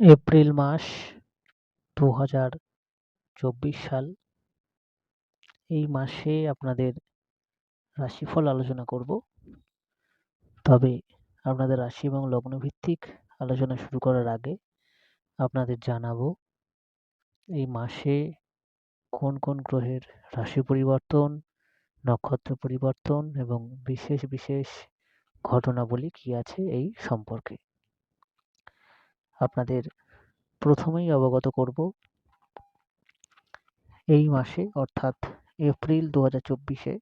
April মাস দু হাজার চব্বিশ সাল। এই মাসে আপনাদের রাশিফল আলোচনা করব। তবে আপনাদের রাশি এবং লগ্ন ভিত্তিক আলোচনা শুরু করার আগে আপনাদের জানাব, এই মাসে কোন কোন গ্রহের রাশি পরিবর্তন, নক্ষত্র পরিবর্তন এবং বিশেষ বিশেষ ঘটনাবলী কি আছে এই সম্পর্কে। আপনাদের প্রথমেই অবগত করব। এই মাসে, অর্থাৎ এপ্রিল দু হাজার চব্বিশে,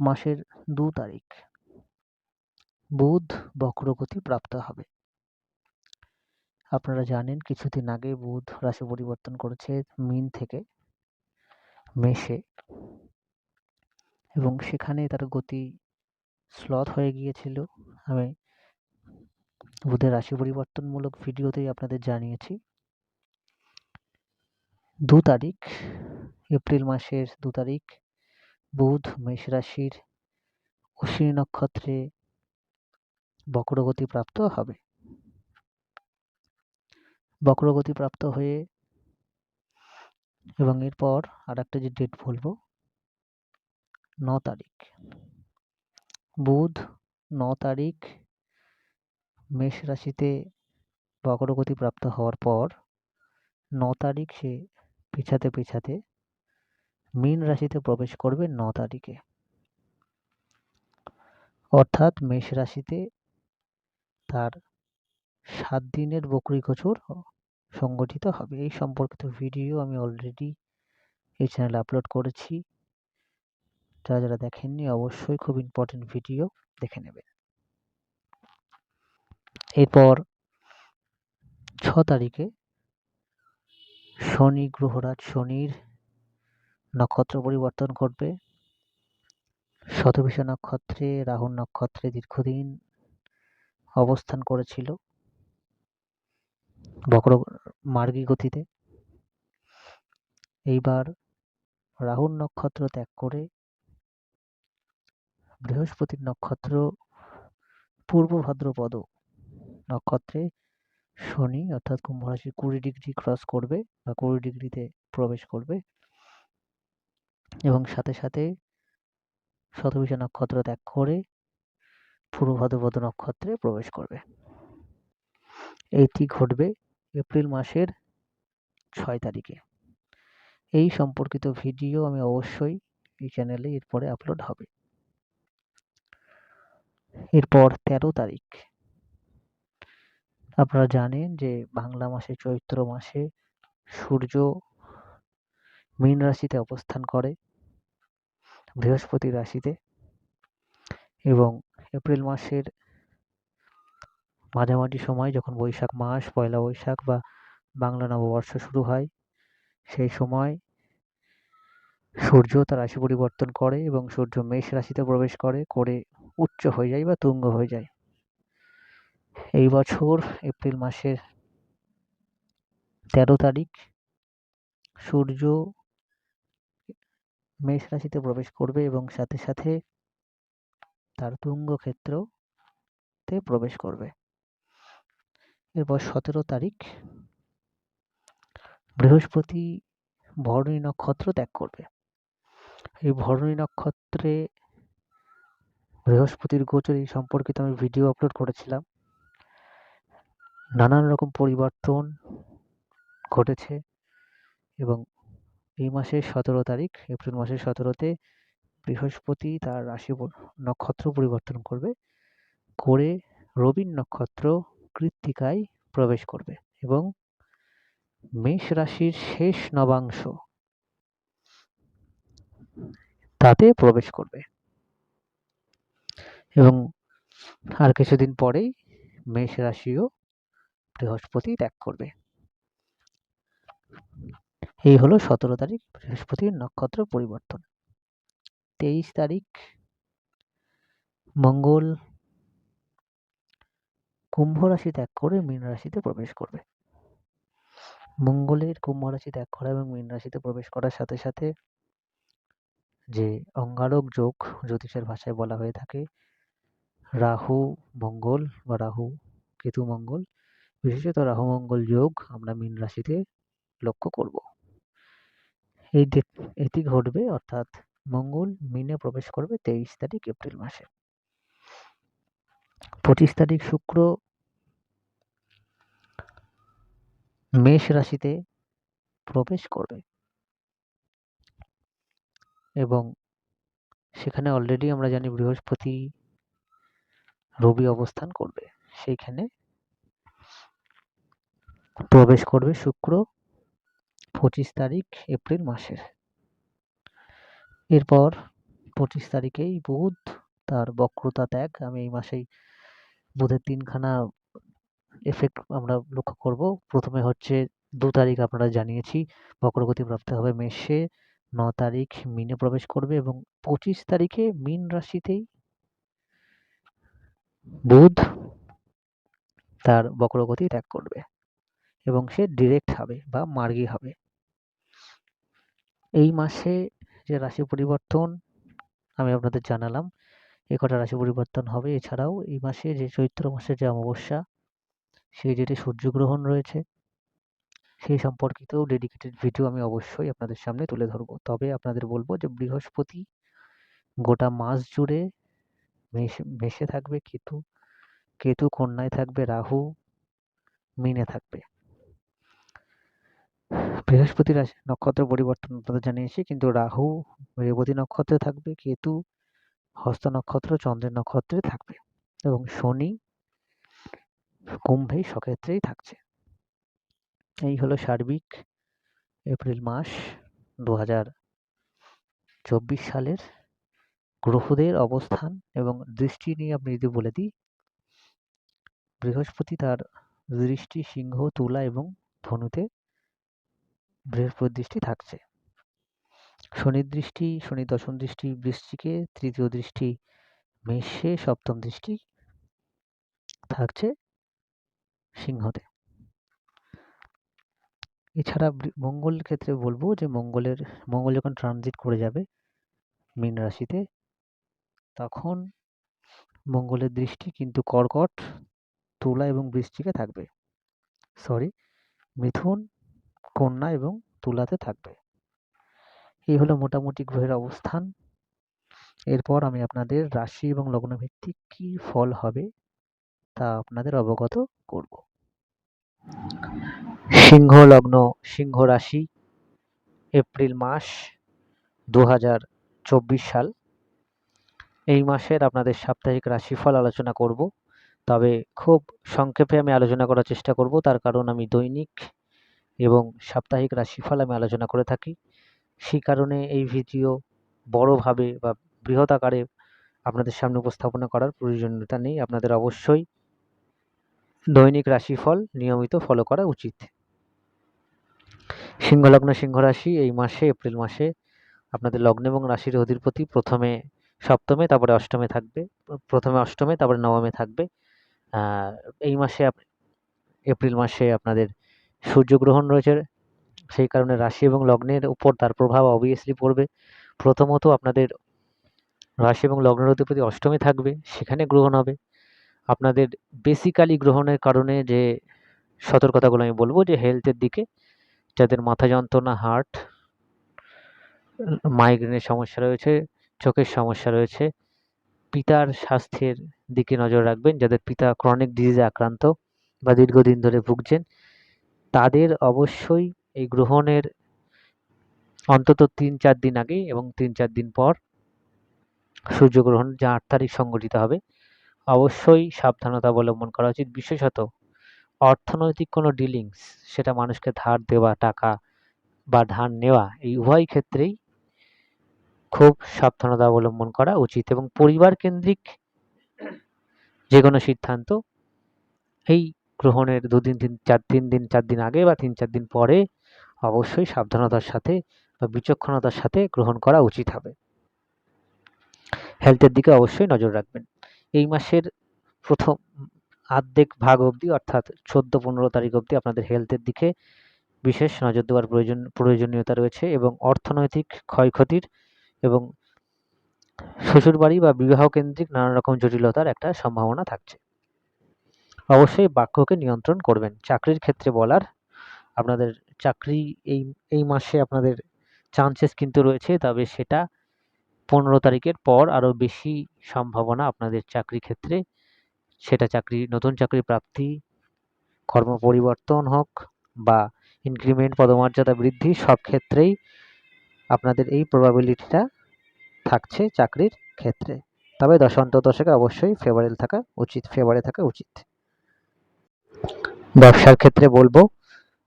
মাসের দু তারিখ, বুধ বক্রগতি প্রাপ্ত হবে। আপনারা জানেন, কিছুদিন আগে বুধ রাশি পরিবর্তন করেছে মিন থেকে মেষে এবং সেখানে তার গতি স্লথ হয়ে গিয়েছিল। আমি বুধের রাশি পরিবর্তনমূলক ভিডিওতেই আপনাদের জানিয়েছি। দু তারিখ, এপ্রিল মাসের দু তারিখ, বুধ, মেষ রাশির অশ্বিনী নক্ষত্রে বক্রগতি প্রাপ্ত হবে। বক্রগতি প্রাপ্ত হয়ে এবং এরপর আর একটা যে ডেট বলব, ন তারিখ। বুধ, ন তারিখ মেষ রাশিতে বক্রগতি প্রাপ্ত হওয়ার পর ন তারিখ সে পিছাতে পিছাতে মীন রাশিতে প্রবেশ করবে ন তারিখে। অর্থাৎ মেষ রাশিতে তার সাত দিনের বকরি গোচর সংগঠিত হবে। এই সম্পর্কিত ভিডিও আমি অলরেডি এই চ্যানেলে আপলোড করেছি। যারা যারা দেখেননি, অবশ্যই খুব ইম্পর্টেন্ট ভিডিও দেখে নেবেন। এরপর ছ তারিখে শনি গ্রহরাজ শনির নক্ষত্র পরিবর্তন করবে শতভিষা নক্ষত্রে রাহুল নক্ষত্রে দীর্ঘদিন অবস্থান করেছিল বক্র মার্গী গতিতে। এইবার রাহুল নক্ষত্র ত্যাগ করে বৃহস্পতির নক্ষত্র পূর্ব ভাদ্রপদ নক্ষত্রে শনি অর্থাৎ কুম্ভ রাশির কুড়ি ডিগ্রি ক্রস করবে বা কুড়ি ডিগ্রিতে প্রবেশ করবে। এবং সাথে সাথে শতভিষা নক্ষত্র ত্যাগ করে পূর্ব ভাদ্রপদ নক্ষত্রে প্রবেশ করবে। এইটি ঘটবে এপ্রিল মাসের ছয় তারিখে। এই সম্পর্কিত ভিডিও আমি অবশ্যই এই চ্যানেলে এরপরে আপলোড হবে। এরপর তেরো তারিখ। আপনারা জানেন যে বাংলা মাসে, চৈত্র মাসে সূর্য মীন রাশিতে অবস্থান করে, বৃহস্পতি রাশিতে এবং এপ্রিল মাসের মাঝামাঝি সময় যখন বৈশাখ মাস, পয়লা বৈশাখ বা বাংলা নববর্ষ শুরু হয়, সেই সময় সূর্য তার রাশি পরিবর্তন করে এবং সূর্য মেষ রাশিতে প্রবেশ করে করে উচ্চ হয়ে যায় বা তুঙ্গ হয়ে যায়। এই বছর এপ্রিল মাসের তেরো তারিখ সূর্য মেষ রাশিতে প্রবেশ করবে এবং সাথে সাথে তার তুঙ্গ ক্ষেত্রতে প্রবেশ করবে। এরপর সতেরো তারিখ বৃহস্পতি ভরণী নক্ষত্র ত্যাগ করবে। এই ভরণী নক্ষত্রে বৃহস্পতির গোচর এই সম্পর্কিত আমি ভিডিও আপলোড করেছিলাম। নানান রকম পরিবর্তন ঘটেছে এবং এই মাসের সতেরো তারিখ, এপ্রিল মাসের সতেরোতে বৃহস্পতি তার রাশি নক্ষত্র পরিবর্তন করবে, করে রবির নক্ষত্র কৃত্তিকায় প্রবেশ করবে এবং মেষ রাশির শেষ নবাংশ তাতে প্রবেশ করবে। এবং আর কিছুদিন পরেই মেষ রাশিও বৃহস্পতি ত্যাগ করবে। এই হলো সতেরো তারিখ, বৃহস্পতির নক্ষত্র পরিবর্তন। তেইশ তারিখ, মঙ্গল কুম্ভ রাশি ত্যাগ করে মীন রাশিতে প্রবেশ করবে। মঙ্গলের কুম্ভ রাশি ত্যাগ করা এবং মীন রাশিতে প্রবেশ করার সাথে সাথে যে অঙ্গারক যোগ জ্যোতিষের ভাষায় বলা হয়ে থাকে, রাহু মঙ্গল বা রাহু কেতু মঙ্গল বিশেষত রাহু মঙ্গল যোগ আমরা মীন রাশিতে লক্ষ্য করব। এই এটি ঘটবে অর্থাৎ মঙ্গল মিনে প্রবেশ করবে তেইশ তারিখ এপ্রিল মাসে। পঁচিশ তারিখ শুক্র মেষ রাশিতে প্রবেশ করবে। এবং সেখানে অলরেডি আমরা জানি বৃহস্পতি রবি অবস্থান করবে। সেইখানে প্রবেশ করবে শুক্র পঁচিশ তারিখ এপ্রিল মাসের। এরপর পঁচিশ তারিখেই বুধ তার বক্রতা ত্যাগ। আমি এই মাসেই বুধের তিনখানা এফেক্ট আমরা লক্ষ্য করব। প্রথমে হচ্ছে দু তারিখ আপনারা জানিয়েছি, বক্রগতি প্রাপ্ত হবে মেষে। ন তারিখ মিনে প্রবেশ করবে এবং পঁচিশ তারিখে মীন রাশিতেই বুধ তার বক্রগতি ত্যাগ করবে। এবং সে ডিরেক্ট হবে বা মার্গী হবে। এই মাসে যে রাশি পরিবর্তন আমি আপনাদের জানালাম, এ কটা রাশি পরিবর্তন হবে। এছাড়াও এই মাসে যে চৈত্র মাসের যে অমাবস্যা, সেই যেটি সূর্যগ্রহণ রয়েছে। সেই সম্পর্কিতও ডেডিকেটেড ভিডিও আমি অবশ্যই আপনাদের সামনে তুলে ধরবো। তবে আপনাদের বলব যে বৃহস্পতি গোটা মাস জুড়ে মেষে থাকবে, কেতু কেতু কন্যায় থাকবে, রাহু, মিনে থাকবে। বৃহস্পতি রাশি নক্ষত্র পরিবর্তন আপনাদের জানিয়েছি, কিন্তু রাহু রেবতী নক্ষত্রে থাকবে, কেতু হস্ত নক্ষত্র, চন্দ্রের নক্ষত্রে থাকবে এবং শনি কুম্ভেই সক্ষেত্রেই থাকছে। এই হলো সার্বিক এপ্রিল মাস দু চব্বিশ সালের গ্রহদের অবস্থান এবং দৃষ্টি নিয়ে আপনি যদি বলে দিই, বৃহস্পতি তার দৃষ্টি সিংহ, তুলা এবং ধনুতে বৃহস্পতি দৃষ্টি থাকছে। শনির দৃষ্টি, শনি দশম দৃষ্টি, বৃশ্চিকে তৃতীয় দৃষ্টি, মেষে সপ্তম দৃষ্টি থাকছে সিংহতে। এছাড়া মঙ্গল ক্ষেত্রে বলব যে মঙ্গলের, মঙ্গল যখন ট্রানজিট করে যাবে মীন রাশিতে, তখন মঙ্গলের দৃষ্টি কিন্তু কর্কট, তুলা এবং বৃশ্চিকে থাকবে। সরি মিথুন কন্যা এবং তুলাতে থাকবে। এই হলো মোটামুটি গ্রহের অবস্থান। এরপর আমি আপনাদের রাশি এবং লগ্ন ভিত্তিক কী ফল হবে তা আপনাদের অবগত করব। সিংহ লগ্ন, সিংহ রাশি, এপ্রিল মাস দু হাজার চব্বিশ সাল। এই মাসের আপনাদের সাপ্তাহিক রাশিফল আলোচনা করব। তবে খুব সংক্ষেপে আমি আলোচনা করার চেষ্টা করব। তার কারণ আমি দৈনিক এবং সাপ্তাহিক রাশিফল আমি আলোচনা করে থাকি। সেই কারণে এই ভিডিও বড়োভাবে বা বৃহৎ আকারে আপনাদের সামনে উপস্থাপনা করার প্রয়োজনীয়তা নেই। আপনাদের অবশ্যই দৈনিক রাশিফল নিয়মিত ফলো করা উচিত। সিংহলগ্ন সিংহ রাশি এই মাসে, এপ্রিল মাসে আপনাদের লগ্ন এবং রাশির অধিপতি প্রথমে সপ্তমে, তারপরে অষ্টমে থাকবে, প্রথমে অষ্টমে, তারপরে নবমে থাকবে। এই মাসে, এপ্রিল মাসে আপনাদের সূর্যগ্রহণ রয়েছে, সেই কারণে রাশি এবং লগ্নের উপর তার প্রভাব অবভিয়াসলি পড়বে। প্রথমত আপনাদের রাশি এবং লগ্নের অধিপতি অষ্টমে থাকবে, সেখানে গ্রহণ হবে। আপনাদের বেসিক্যালি গ্রহণের কারণে যে সতর্কতাগুলো আমি বলব, যে হেলথের দিকে, যাদের মাথা যন্ত্রণা হার্ট মাইগ্রেনের সমস্যা রয়েছে, চোখের সমস্যা রয়েছে, পিতার স্বাস্থ্যের দিকে নজর রাখবেন, যাদের পিতা ক্রনিক ডিজিজে আক্রান্ত বা দীর্ঘদিন ধরে ভুগছেন। তাদের অবশ্যই এই গ্রহণের অন্তত তিন চার দিন আগে এবং তিন চার দিন পর সূর্যগ্রহণ যা আট তারিখ সংঘটিত হবে, অবশ্যই সাবধানতা অবলম্বন করা উচিত। বিশেষত অর্থনৈতিক কোনো ডিলিংস সেটা মানুষকে ধার দেওয়া, টাকা বা ধার নেওয়া, এই উভয় ক্ষেত্রেই খুব সাবধানতা অবলম্বন করা উচিত এবং পরিবার কেন্দ্রিক যে কোনো সিদ্ধান্ত, এই গ্রহণের দুদিন, তিন, চার, তিন দিন, চার দিন আগে বা তিন, চার দিন পরে অবশ্যই সাবধানতার সাথে বা বিচক্ষণতার সাথে গ্রহণ করা উচিত হবে। হেলথের দিকে অবশ্যই নজর রাখবেন। এই মাসের প্রথম আর্ধেক ভাগ অবধি অর্থাৎ চোদ্দ, পনেরো তারিখ অবধি আপনাদের হেলথের দিকে বিশেষ নজর দেওয়ার প্রয়োজন, প্রয়োজনীয়তা রয়েছে এবং অর্থনৈতিক ক্ষয়ক্ষতির এবং শ্বশুরবাড়ি বা বিবাহ কেন্দ্রিক নানা রকম জটিলতার একটা সম্ভাবনা থাকছে। অবশ্যই বাক্যকে নিয়ন্ত্রণ করবেন। চাকরির ক্ষেত্রে বলার আপনাদের চাকরি এই এই মাসে আপনাদের চান্সেস কিন্তু রয়েছে, তবে সেটা পনেরো তারিখের পর আরও বেশি সম্ভাবনা আপনাদের চাকরি ক্ষেত্রে। সেটা চাকরি, নতুন চাকরি প্রাপ্তি, কর্ম পরিবর্তন হোক বা ইনক্রিমেন্ট পদমর্যাদা বৃদ্ধি, সব ক্ষেত্রেই আপনাদের এই প্রবাবিলিটিটা থাকছে চাকরির ক্ষেত্রে। তবে দশান্ত দশকে অবশ্যই ফেভারেল থাকা উচিত ফেভারে থাকা উচিত। ব্যবসার ক্ষেত্রে বলব,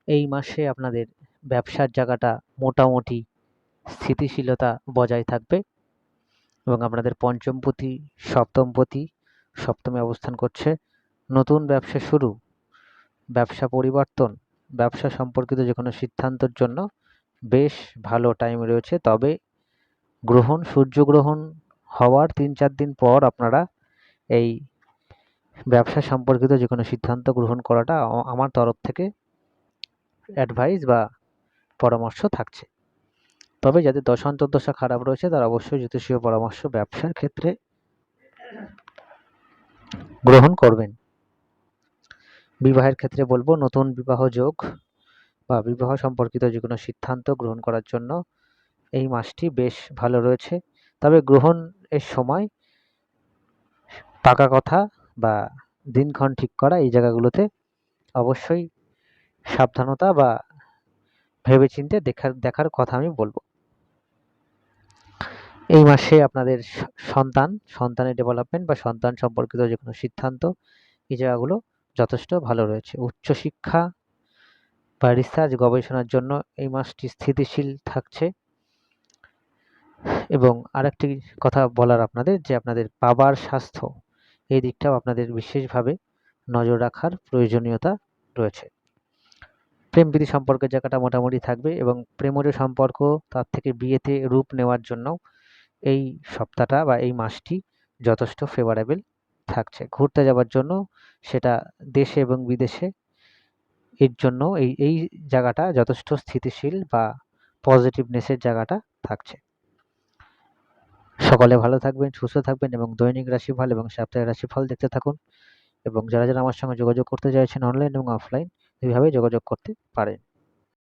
এই মাসে আপনাদের ব্যবসার জায়গাটা মোটামুটি স্থিতিশীলতা বজায় থাকবে এবং আপনাদের পঞ্চমপতি সপ্তমপতি সপ্তমে অবস্থান করছে। নতুন ব্যবসা শুরু, ব্যবসা পরিবর্তন, ব্যবসা সম্পর্কিত যে কোনো সিদ্ধান্তের জন্য বেশ ভালো টাইম রয়েছে। তবে গ্রহণ, সূর্যগ্রহণ হওয়ার তিন চার দিন পর আপনারা এই ব্যবসা সম্পর্কিত যে কোনো সিদ্ধান্ত গ্রহণ করাটা আমার তরফ থেকে অ্যাডভাইস বা পরামর্শ থাকছে। তবে যাদের দশান্তর্দশা খারাপ রয়েছে, তারা অবশ্যই জ্যোতিষীয় পরামর্শ ব্যবসার ক্ষেত্রে গ্রহণ করবেন। বিবাহের ক্ষেত্রে বলব, নতুন বিবাহ যোগ বা বিবাহ সম্পর্কিত যে কোনো সিদ্ধান্ত গ্রহণ করার জন্য এই মাসটি বেশ ভালো রয়েছে। তবে গ্রহণ এর সময় পাকা কথা বা দিনক্ষণ ঠিক করা এই জায়গাগুলোতে অবশ্যই সাবধানতা বা ভেবেচিন্তে দেখার দেখার কথা আমি বলব। এই মাসে আপনাদের সন্তান, সন্তানের ডেভেলপমেন্ট বা সন্তান সম্পর্কিত যে কোনো সিদ্ধান্ত এই জায়গাগুলো যথেষ্ট ভালো রয়েছে। উচ্চশিক্ষা বা রিসার্চ গবেষণার জন্য এই মাসটি স্থিতিশীল থাকছে। এবং আরেকটি কথা বলার আপনাদের যে আপনাদের বাবার স্বাস্থ্য এই দিকটাও আপনাদের বিশেষভাবে নজর রাখার প্রয়োজনীয়তা রয়েছে। প্রেম প্রীতি সম্পর্কের জায়গাটা মোটামুটি থাকবে এবং প্রেমের সম্পর্ক তার থেকে বিয়েতে রূপ নেওয়ার জন্য এই সপ্তাহটা বা এই মাসটি যথেষ্ট ফেভারেবল থাকছে। ঘুরতে যাওয়ার জন্য সেটা দেশে এবং বিদেশে এর জন্য এই এই জায়গাটা যথেষ্ট স্থিতিশীল বা পজিটিভনেসের জায়গাটা থাকছে। সকলে ভালো থাকবেন, সুস্থ থাকবেন এবং দৈনিক রাশিফল এবং সাপ্তাহিক রাশিফল দেখতে থাকুন। এবং যারা যারা আমার সঙ্গে যোগাযোগ করতে চাইছেন অনলাইন এবং অফলাইন এইভাবে যোগাযোগ করতে পারেন।